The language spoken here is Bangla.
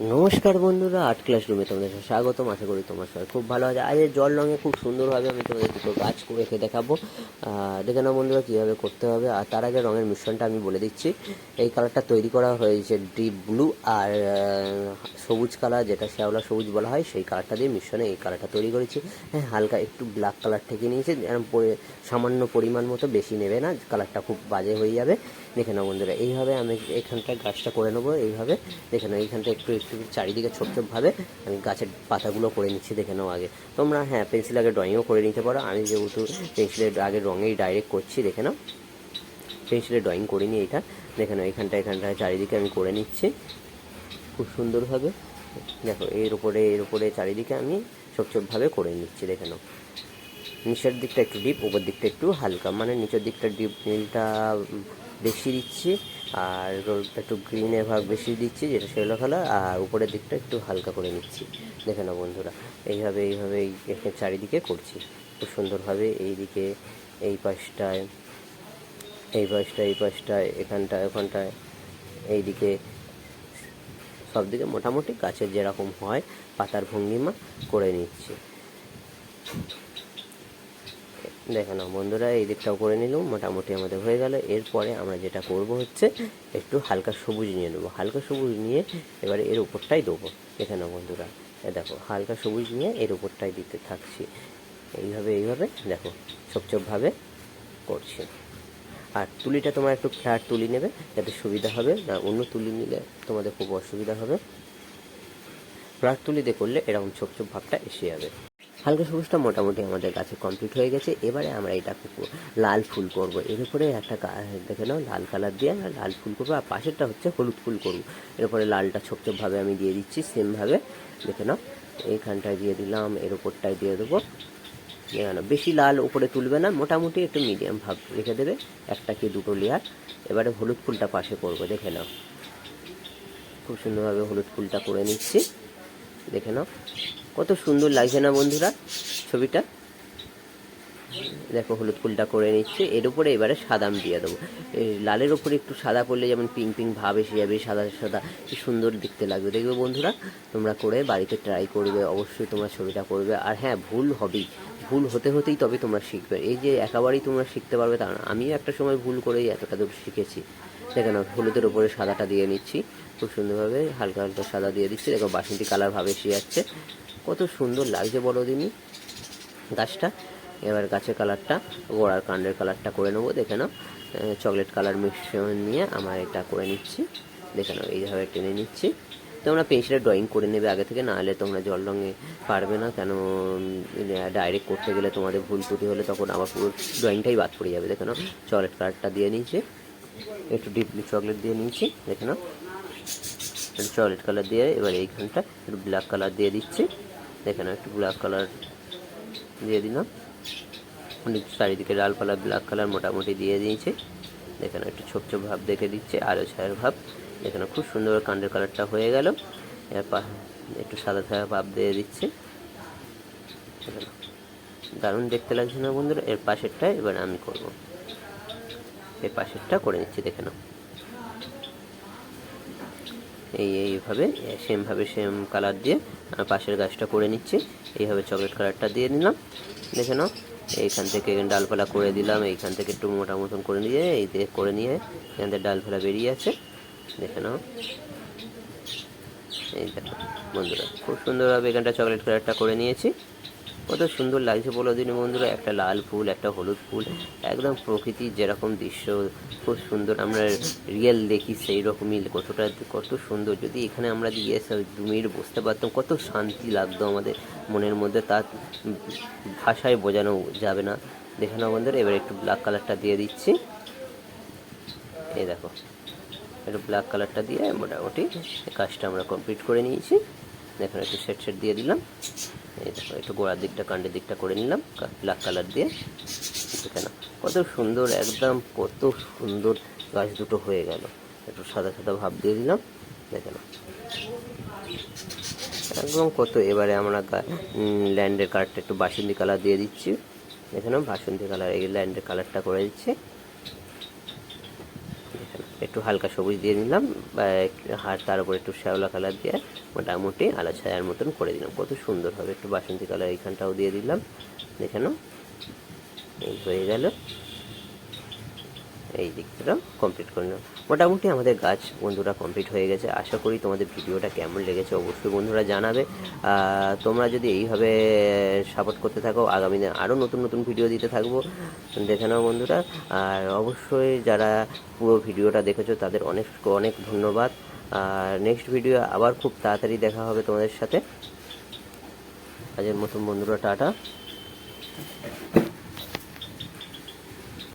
নমস্কার বন্ধুরা আর্ট ক্লাসরুমে তোমাদের স্বাগতম। আশা করি তোমার সবাই খুব ভালো আছে। আজ জল রঙে খুব সুন্দরভাবে আমি তোমাদের দুটো গাছ করে রেখে দেখাবো। দেখে নাও বন্ধুরা, কীভাবে করতে হবে। আর তার আগে রঙের মিশ্রণটা আমি বলে দিচ্ছি। এই কালারটা তৈরি করা হয়েছে ডিপ ব্লু আর সবুজ কালার যেটা শ্যাওলা সবুজ বলা হয়, সেই কালারটা দিয়ে মিশ্রণে এই কালারটা তৈরি করেছি। হ্যাঁ হালকা একটু ব্ল্যাক কালার থেকে নিয়েছি। পরি- সামান্য পরিমাণ মতো বেশি নেবে না কালারটা খুব বাজে হয়ে যাবে। দেখে নাও বন্ধুরা, এইভাবে আমি এখানটায় গাছটা করে নেব, এইভাবে দেখে নাও, এইখানটা একটু একটু চারিদিকে ছোপ ছোপভাবে আমি গাছের পাতাগুলো করে নিচ্ছি, দেখে নাও আগে। তোমরা হ্যাঁ পেন্সিল আগে ড্রয়িংও করে নিতে পারো, আমি যেহেতু পেন্সিলের আগে রঙেই ডাইরেক্ট করছি, দেখে নাও। পেন্সিলে ড্রয়িং করিনি এটা দেখে নাও এখানটা এখানটায় চারিদিকে আমি করে নিচ্ছি। খুব সুন্দরভাবে দেখো, এর উপরে এর উপরে চারিদিকে আমি ছোপ ছোপভাবে করে নিচ্ছি, দেখে নাও। নিচের দিকটা একটু ডিপ উপর দিকটা একটু হালকা। মানে নিচের দিকটা ডিপ নীলটা বেশি দিচ্ছি। আর একটু গ্রিনের ভাগ বেশি দিচ্ছি, যেটা সেলো কালার আর উপরের দিকটা একটু হালকা করে নিচ্ছি। দেখে নাও বন্ধুরা, এইভাবে এইভাবে চারিদিকে করছি। খুব সুন্দরভাবে এইদিকে, এই পাশটায় এই পাশটায় এই পাশটায়, এখানটায়, ওখানটায়, এইদিকে। সব দিকে মোটামুটি গাছের যেরকম হয়, পাতার ভঙ্গিমা করে নিচ্ছি। দেখে নাও বন্ধুরা, এই দিকটাও করে নিলাম, মোটামুটি আমাদের হয়ে গেল। এরপরে আমরা যেটা করব হচ্ছে একটু হালকা সবুজ নিয়ে নেব। হালকা সবুজ নিয়ে এবারে এর উপরটাই দেবো। দেখে নাও বন্ধুরা দেখো, হালকা সবুজ নিয়ে এর উপরটাই দিতে থাকছি। এইভাবে এইভাবে দেখো ছোপছোপভাবে করছি। আর তুলিটা তোমার একটু ফ্ল্যাট তুলি নেবে, যাতে সুবিধা হবে, না অন্য তুলি নিলে তোমাদের খুব অসুবিধা হবে। ফ্ল্যাট তুলিতে করলে এরকম ছোপ ছোপ ভাবটা এসে যাবে। হালকা সবুজটা মোটামুটি আমাদের গাছে কমপ্লিট হয়ে গেছে। এবারে আমরা এটা লাল ফুল করব। এর উপরে একটা দেখে নাও, লাল কালার দিয়ে আমরা লাল ফুল করব, আর পাশেরটা হচ্ছে হলুদ ফুল করব। এর উপরে লালটা ছোপ ছোপভাবে আমি দিয়ে দিচ্ছি সেমভাবে দেখে নাও এইখানটায় দিয়ে দিলাম, এর উপরটায় দিয়ে দেবো। এখানে বেশি লাল উপরে তুলবে না, মোটামুটি একটু মিডিয়াম ভাব রেখে দেবে, একটা কি দুটো লেয়ার এবারে হলুদ ফুলটা পাশে করব, দেখে নাও। খুব সুন্দরভাবে হলুদ ফুলটা করে নিচ্ছি। দেখে নাও কত সুন্দর লাগছে না বন্ধুরা ছবিটা? দেখো, হলুদ ফুলটা করে নিচ্ছে। এর উপরে এবারে সাদা দিয়ে দেবো। লালের উপরে একটু সাদা পড়লে যেমন পিঙ্ক পিঙ্ক ভাব এসে যাবে, সাদা সাদা কি সুন্দর দেখতে লাগবে। দেখবে বন্ধুরা? তোমরা করে বাড়িতে ট্রাই করবে, অবশ্যই তোমরা ছবিটা করবে। আর হ্যাঁ ভুল হবেই। ভুল হতে হতেই তবে তোমরা শিখবে। এই যে একেবারেই তোমরা শিখতে পারবে তা না। আমিও একটা সময় ভুল করেই এতটা দূর শিখেছি। দেখে নাও হলুদের উপরে সাদাটা দিয়ে নিচ্ছি। খুব সুন্দরভাবে হালকা হালকা সাদা দিয়ে দিচ্ছি। দেখো, বাসন্তী কালার ভাবে এসে যাচ্ছে। কত সুন্দর লাগছে বলো দিনই গাছটা, এবার গাছের কালারটা, গোড়ার কাণ্ডের কালারটা করে নেব, দেখে নাও। চকলেট কালার মিশ্রণ নিয়ে আমার এটা করে নিচ্ছি। দেখে নাও, এইভাবে টেনে নিচ্ছি। তোমরা পেন্সিলে ড্রয়িং করে নেবে আগে থেকে না হলে তোমরা জল রঙে পারবে না। কেন ডাইরেক্ট করতে গেলে তোমাদের ভুল ত্রুটি হলে তখন আবার পুরো ড্রয়িংটাই বাদ পড়ে যাবে। দেখে নাও, চকলেট কালারটা দিয়ে নিয়েছি। একটু ডিপলি চকলেট দিয়ে নিয়েছি, দেখে নাও। চকলেট কালার দিয়ে এবার এইখানটা একটু ব্ল্যাক কালার দিয়ে দিচ্ছি। দেখে একটু ব্ল্যাক কালার দিয়ে দিলাম। অনেক চারিদিকে লাল কালার ব্ল্যাক কালার মোটামুটি দিয়ে দিয়েছে। দেখে একটু ছোপ ছোপ ভাব দেখে দিচ্ছে আলো ছায়ার ভাব। দেখে খুব সুন্দর কাণ্ডের কালারটা হয়ে গেল। এবার একটু সাদা ছায়া ভাব দিয়ে দিচ্ছে। দারুণ দেখতে লাগছে না বন্ধুরা? এর পাশেরটা এবার আমি করব। এর পাশেরটা করে নিচ্ছি, দেখে নাও। এই এইভাবে সেমভাবে সেম কালার দিয়ে পাশের গাছটা করে নিচ্ছি। এইভাবে চকলেট কালারটা দিয়ে নিলাম দেখে নাও, এইখান থেকে ডালপালা করে দিলাম। এইখান থেকে একটু মোটা মতন করে নিয়ে, এই দিয়ে করে নিয়ে, এখান থেকে ডালপালা বেরিয়ে আছে। দেখে নাও। এই দেখো, বন্ধুরা, খুব সুন্দরভাবে এখানটা চকলেট কালারটা করে নিয়েছি। কত সুন্দর লাগছে বলো দিন বন্ধুরা। একটা লাল ফুল, একটা হলুদ ফুল, একদম প্রকৃতির যেরকম দৃশ্য, খুব সুন্দর। আমরা রিয়েল দেখি সেই রকমই কতটা, কত সুন্দর। যদি এখানে আমরা এসে দু মিনিট বসতে পারতাম, কত শান্তি লাগতো আমাদের মনের মধ্যে। তার ভাষায় বোঝানো যাবে না। দেখে নাও বন্ধুরা, এবার একটু ব্ল্যাক কালারটা দিয়ে দিচ্ছি। এই দেখো, একটু ব্ল্যাক কালারটা দিয়ে মোটামুটি কাজটা আমরা কমপ্লিট করে নিয়েছি। দেখুন একটু সেট সেট দিয়ে দিলাম। একটু গোড়ার দিকটা, কাণ্ডের দিকটা করে নিলাম ব্ল্যাক কালার দিয়ে। দেখে কত সুন্দর, একদম কত সুন্দর গাছ দুটো হয়ে গেল। একটু সাদা সাদা ভাব দিয়ে দিলাম, দেখে নাও। একদম কত, এবারে আমরা ল্যান্ডের কালারটা একটু বাসন্তী কালার দিয়ে দিচ্ছি। দেখে নাও, বাসন্তী কালার এই ল্যান্ডের কালারটা করে দিচ্ছি। একটু হালকা সবুজ দিয়ে নিলাম হার তার উপর একটু শ্যাওলা কালার দিয়ে মোটামুটি আলা ছায়ার মতন করে দিলাম। কত সুন্দর হবে, একটু বাসন্তী কালার এইখানটাও দিয়ে দিলাম। দেখানো হয়ে গেল। এই দিকটা কমপ্লিট করে নিলাম। মোটামুটি আমাদের গাছ বন্ধুরা কমপ্লিট হয়ে গেছে। আশা করি তোমাদের ভিডিওটা কেমন লেগেছে অবশ্যই বন্ধুরা জানাবে। তোমরা যদি এইভাবে সাপোর্ট করতে থাকো, আগামী দিনে আরও নতুন নতুন ভিডিও দিতে থাকব। দেখে নাও বন্ধুরা। আর অবশ্যই যারা পুরো ভিডিওটা দেখেছ, তাদের অনেক অনেক ধন্যবাদ। আর নেক্সট ভিডিও আবার খুব তাড়াতাড়ি দেখা হবে তোমাদের সাথে। আজের মতন বন্ধুরা, টাটা।